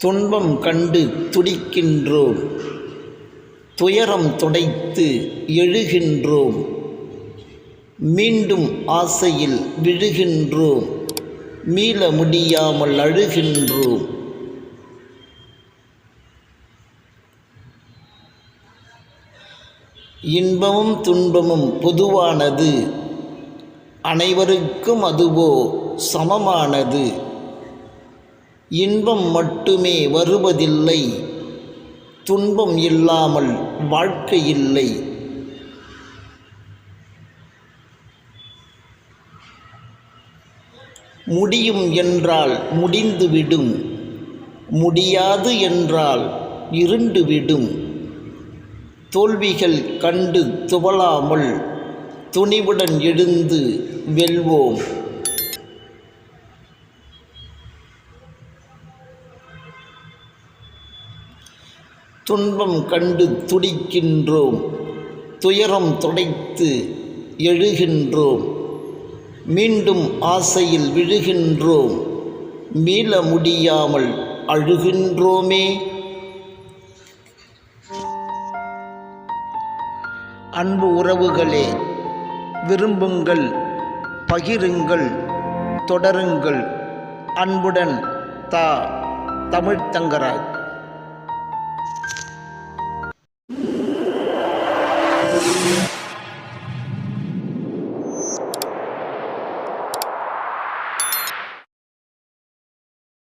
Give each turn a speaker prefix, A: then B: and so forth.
A: துன்பம் கண்டு துடிக்கின்றோம். துயரம் துடைத்து எழுகின்றோம். மீண்டும் ஆசையில் விழுகின்றோம். மீள முடியாமல் அழுகின்றோம். இன்பமும் துன்பமும் பொதுவானது. அனைவருக்கும் அதுவோ சமமானது. இன்பம் மட்டுமே வருவதில்லை. துன்பம் இல்லாமல் வாழ்க்கை இல்லை. முடியும் என்றால் முடிந்துவிடும் முடியாது என்றால் இருண்டுவிடும் தோல்விகள் கண்டு துவளாமல் துணிவுடன் எழுந்து வெல்வோம். துன்பம் கண்டு துடிக்கின்றோம் துயரம் துடைத்து எழுகின்றோம். மீண்டும் ஆசையில் விழுகின்றோம் மீள முடியாமல் அழுகின்றோமே. அன்பு உறவுகளே விரும்புங்கள் பகிருங்கள் தொடருங்கள். அன்புடன் தா தமிழ்த்தங்கராஜ்